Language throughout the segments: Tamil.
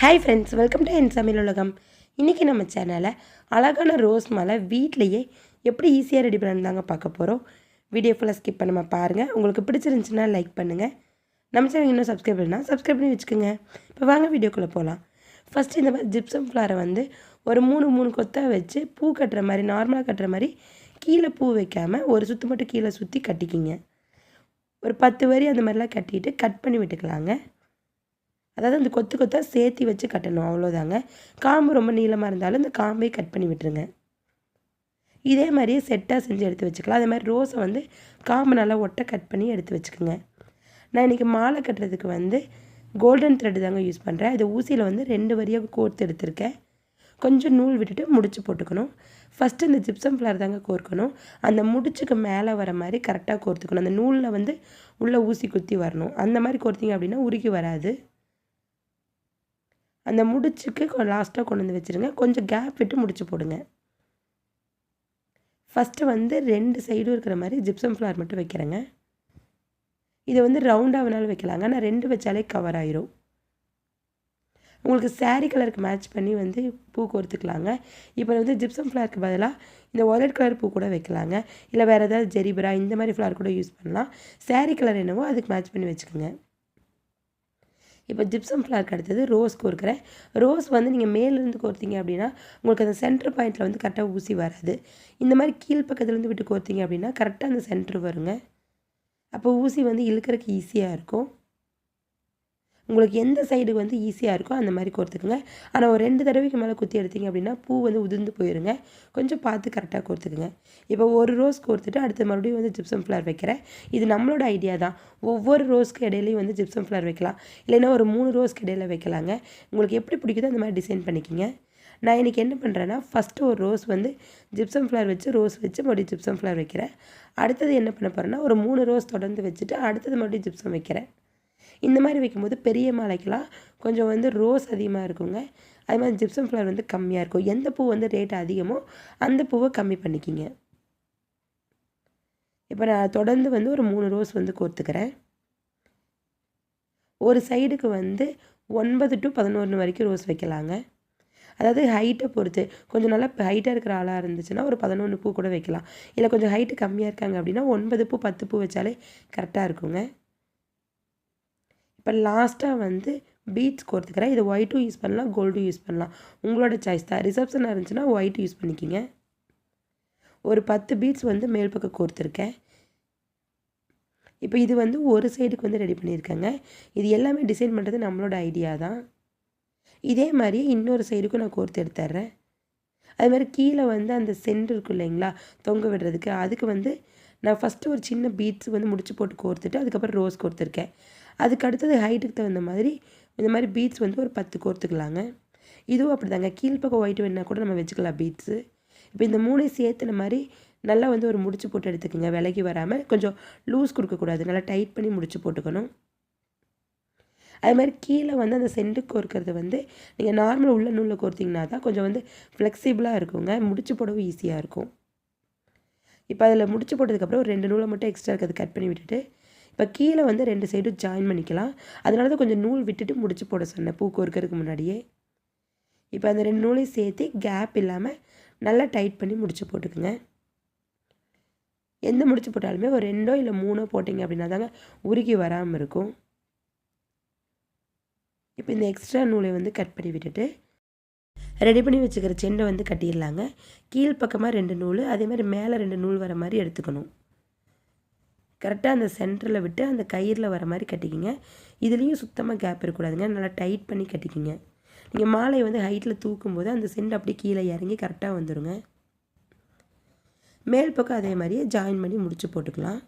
ஹாய் ஃப்ரெண்ட்ஸ் வெல்கம் டு என் சமையல் உலகம் இன்றைக்கி நம்ம சேனலில் அழகான ரோஸ் மாலை வீட்லேயே எப்படி ஈஸியாக ரெடி பண்ணாங்க பார்க்க போகிறோம் வீடியோ ஃபுல்லாக ஸ்கிப் பண்ணாமல் பாருங்கள் உங்களுக்கு பிடிச்சிருந்துச்சுன்னா லைக் பண்ணுங்கள் நம்ம சேனல் இன்னும் சப்ஸ்கிரைப் பண்ணால் சப்ஸ்கிரைப் பண்ணி வச்சுக்கோங்க. இப்போ வாங்க வீடியோக்குள்ளே போகலாம் ஃபஸ்ட்டு இந்த மாதிரி ஜிப்சம் ஃப்ளாரை வந்து ஒரு மூணு மூணு கொத்தாக வச்சு பூ கட்டுற மாதிரி நார்மலாக கட்டுற மாதிரி கீழே பூ வைக்காமல் ஒரு சுற்று மட்டும் கீழே சுற்றி கட்டிக்கிங்க. ஒரு பத்து வரி அந்த மாதிரிலாம் கட்டிட்டு கட் பண்ணி விட்டுக்கலாங்க. அதாவது அந்த கொத்து கொத்தாக சேர்த்தி வச்சு கட்டணும். அவ்வளோதாங்க காம்பு ரொம்ப நீளமாக இருந்தாலும் இந்த காம்பை கட் பண்ணி விட்டுருங்க. இதே மாதிரியே செட்டாக செஞ்சு எடுத்து வச்சுக்கலாம். அதே மாதிரி ரோஸை வந்து காம்பு நல்லா ஒட்டை கட் பண்ணி எடுத்து வச்சுக்கோங்க. நான் இன்றைக்கி மாலை கட்டுறதுக்கு வந்து கோல்டன் த்ரெட்டு தாங்க யூஸ் பண்ணுறேன் இது ஊசியில் வந்து ரெண்டு வரியாக கோர்த்து எடுத்திருக்கேன். கொஞ்சம் நூல் விட்டுட்டு முடிச்சு போட்டுக்கணும். ஃபஸ்ட்டு இந்த ஜிப்சம் ஃப்ளவர் தாங்க கோர்க்கணும். அந்த முடிச்சுக்கு மேலே வர மாதிரி கரெக்டாக கோர்த்துக்கணும். அந்த நூலில் வந்து உள்ளே ஊசி குத்தி வரணும். அந்த மாதிரி கோர்த்திங்க அப்படின்னா உருகி வராது. அந்த முடிச்சுக்கு லாஸ்ட்டாக கொண்டு வந்து வச்சுருங்க. கொஞ்சம் கேப் விட்டு முடிச்சு போடுங்க. ஃபஸ்ட்டு வந்து ரெண்டு சைடும் இருக்கிற மாதிரி ஜிப்சம் ஃப்ளார் மட்டும் வைக்கிறேங்க. இதை வந்து ரவுண்டாக வேணாலும் வைக்கலாங்க. ஆனால் ரெண்டு வச்சாலே கவர் ஆயிரும். உங்களுக்கு சாரீ கலருக்கு மேட்ச் பண்ணி வந்து பூ கோர்த்துக்கலாங்க. இப்போ வந்து ஜிப்சம் ஃப்ளாருக்கு பதிலாக இந்த ஒயலட் கலர் பூ கூட வைக்கலாங்க. இல்லை வேறு ஏதாவது ஜெரிபரா இந்த மாதிரி ஃப்ளார் கூட யூஸ் பண்ணலாம். சாரீ கலர் என்னவோ அதுக்கு மேட்ச் பண்ணி வச்சுக்கோங்க. இப்போ ஜிப்சம் ஃப்ளார்க்கு அடுத்தது ரோஸ் கோர்க்குறேன். ரோஸ் வந்து நீங்கள் மேலேருந்து கோர்த்தீங்க அப்படின்னா உங்களுக்கு அந்த சென்டர் பாயிண்ட்டில் வந்து கரெக்டாக ஊசி வராது. இந்த மாதிரி கீழ் பக்கத்துலேருந்து விட்டு கோர்த்தீங்க அப்படின்னா கரெக்டாக அந்த சென்டர் வருங்க. அப்போ ஊசி வந்து இழுக்கிறதுக்கு ஈஸியாக இருக்கும். உங்களுக்கு எந்த சைடு வந்து ஈஸியாக இருக்கோ அந்த மாதிரி கோர்த்துக்குங்க. ஆனால் ஒரு ரெண்டு தடவைக்கு மேலே குத்தி எடுத்தீங்க அப்படின்னா பூ வந்து உதிர்ந்து போயிருங்க. கொஞ்சம் பார்த்து கரெக்டாக கோர்த்துக்குங்க. இப்போ ஒரு ரோஸ் கோர்த்துட்டு அடுத்து மறுபடியும் வந்து ஜிப்சம் ஃப்ளார் வைக்கிறேன். இது நம்மளோட ஐடியா தான். ஒவ்வொரு ரோஸ்க்கு இடையிலையும் வந்து ஜிப்சம் ஃப்ளார் வைக்கலாம். இல்லைன்னா ஒரு மூணு ரோஸ்க்கு இடையில வைக்கலாங்க. உங்களுக்கு எப்படி பிடிக்குதோ அந்த மாதிரி டிசைன் பண்ணிக்கிங்க. நான் இன்றைக்கி என்ன பண்ணுறேன்னா ஃபஸ்ட்டு ஒரு ரோஸ் வந்து ஜிப்சம் ஃப்ளார் வச்சு ரோஸ் வச்சு மறுபடியும் ஜிப்சம் ஃப்ளார் வைக்கிறேன். அடுத்தது என்ன பண்ண போகிறேன்னா ஒரு மூணு ரோஸ் தொடர்ந்து வச்சுட்டு அடுத்தது மறுபடியும் ஜிப்சம் வைக்கிறேன். இந்த மாதிரி வைக்கும்போது பெரிய மாலைக்கெலாம் கொஞ்சம் வந்து ரோஸ் அதிகமாக இருக்குங்க. அது மாதிரி ஜிப்சம் ஃப்ளவர் வந்து கம்மியாக இருக்கும். எந்த பூ வந்து ரேட் அதிகமோ அந்த பூவை கம்மி பண்ணிக்கிங்க. இப்போ நான் தொடர்ந்து வந்து ஒரு மூணு ரோஸ் வந்து கோர்த்துக்கிறேன். ஒரு சைடுக்கு வந்து ஒன்பது டு பதினொன்று வரைக்கும் ரோஸ் வைக்கலாங்க. அதாவது ஹைட்டை பொறுத்து. கொஞ்சம் நல்லா ஹைட்டாக இருக்கிற ஆளாக இருந்துச்சுன்னா ஒரு பதினொன்று பூ கூட வைக்கலாம். இல்லை கொஞ்சம் ஹைட்டு கம்மியாக இருக்காங்க அப்படின்னா ஒன்பது பூ பத்து பூ வச்சாலே கரெக்டாக இருக்குங்க. இப்போ லாஸ்ட்டாக வந்து பீட்ஸ் கோர்த்துக்கிறேன் இது ஒயிட்டும் யூஸ் பண்ணலாம் கோல்டும் யூஸ் பண்ணலாம். உங்களோட சாய்ஸ் தான். ரிசப்ஷனாக இருந்துச்சுன்னா ஒயிட் யூஸ் பண்ணிக்கிங்க. ஒரு பத்து பீட்ஸ் வந்து மேல் பக்கம் கோர்த்துருக்கேன் இப்போ இது வந்து ஒரு சைடுக்கு வந்து ரெடி பண்ணியிருக்கேங்க. இது எல்லாமே டிசைன் பண்ணுறது நம்மளோட ஐடியா தான். இதே மாதிரியே இன்னொரு சைடுக்கும் நான் கோர்த்து எடுத்துட்றேன் அது மாதிரி கீழே வந்து அந்த சென்ட் இருக்கும் இல்லைங்களா? தொங்க விடுறதுக்கு. அதுக்கு வந்து நான் ஃபஸ்ட்டு ஒரு சின்ன பீட்ஸ் வந்து முடிச்சு போட்டு கோர்த்துட்டு அதுக்கப்புறம் ரோஸ் கோர்த்துருக்கேன். அதுக்கு அடுத்தது ஹைட்டுக்கு தகுந்த மாதிரி இந்த மாதிரி பீட்ஸ் வந்து ஒரு பத்து கோர்த்துக்கலாங்க. இதுவும் அப்படி தாங்க கீழ்ப்பக்கம் ஒயிட் வேணால் கூட நம்ம வச்சுக்கலாம் பீட்ஸு இப்போ இந்த மூணையும் சேர்த்துன மாதிரி நல்லா வந்து ஒரு முடிச்சு போட்டு எடுத்துக்கோங்க. விலகி வராமல் கொஞ்சம் லூஸ் கொடுக்கக்கூடாது நல்லா டைட் பண்ணி முடிச்சு போட்டுக்கணும். அது மாதிரி கீழே வந்து அந்த சென்ட்டு கோர்க்கறது வந்து நீங்கள் நார்மல் உள்ள நூலில் கோர்த்திங்கன்னா தான் கொஞ்சம் வந்து ஃப்ளெக்சிபிளாக இருக்குங்க. முடிச்சு போடவும் ஈஸியாக இருக்கும். இப்போ அதில் முடிச்சு போட்டதுக்கப்புறம் ஒரு ரெண்டு நூலை மட்டும் எக்ஸ்ட்ரா இருக்கிறது கட் பண்ணி விட்டுட்டு. இப்போ கீழே வந்து ரெண்டு சைடும் ஜாயின் பண்ணிக்கலாம். அதனால தான் கொஞ்சம் நூல் விட்டுட்டு முடிச்சு போட சொன்னேன் பூ கோர்க்கறதுக்கு முன்னாடியே. இப்போ அந்த ரெண்டு நூலையும் சேர்த்து கேப் இல்லாமல் நல்லா டைட் பண்ணி முடிச்சு போட்டுக்குங்க. எந்த முடிச்சு போட்டாலுமே ஒரு ரெண்டோ இல்லை மூணோ போட்டிங்க அப்படின்னா தாங்க உருகி வராமல் இருக்கும். இப்போ இந்த எக்ஸ்ட்ரா நூலை வந்து கட் பண்ணி விட்டுட்டு ரெடி பண்ணி வச்சுக்கிற செண்டை வந்து கட்டிடலாங்க. கீழ்ப்பக்கமாக ரெண்டு நூல் அதே மாதிரி மேலே ரெண்டு நூல் வர மாதிரி எடுத்துக்கணும். கரெக்டாக அந்த சென்டரில் விட்டு அந்த கயிறில் வர மாதிரி கட்டிக்கிங்க. இதுலேயும் சுத்தமாக கேப் இருக்கக்கூடாதுங்க. நல்லா டைட் பண்ணி கட்டிக்கிங்க. நீங்கள் மாலையை வந்து ஹைட்டில் தூக்கும்போது அந்த சென்ட் அப்படியே கீழே இறங்கி கரெக்டாக வந்துடுங்க மேல் பக்கம் அதே மாதிரியே ஜாயின் பண்ணி முடிச்சு போட்டுக்கலாம்.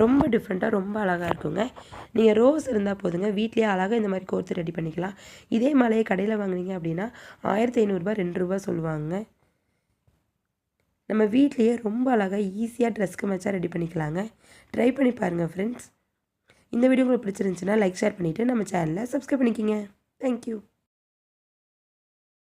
ரொம்ப டிஃப்ரெண்ட்டாக ரொம்ப அழகாக இருக்குங்க. நீங்கள் ரோஸ் இருந்தால் போதுங்க. வீட்லேயே அழகாக இந்த மாதிரி கோர்த்து ரெடி பண்ணிக்கலாம். இதே மலையை கடையில் வாங்குனீங்க அப்படின்னா ஆயிரத்தி ஐநூறுரூபா ரெண்டு ரூபா சொல்லுவாங்க. நம்ம வீட்லேயே ரொம்ப அழகாக ஈஸியாக ட்ரெஸ்க்கு மேட்சாக ரெடி பண்ணிக்கலாங்க. ட்ரை பண்ணி பாருங்கள் ஃப்ரெண்ட்ஸ் இந்த வீடியோ உங்களுக்கு பிடிச்சிருந்துச்சுன்னா லைக் ஷேர் பண்ணிவிட்டு நம்ம சேனலை சப்ஸ்கிரைப் பண்ணிக்கிங்க. தேங்க்யூ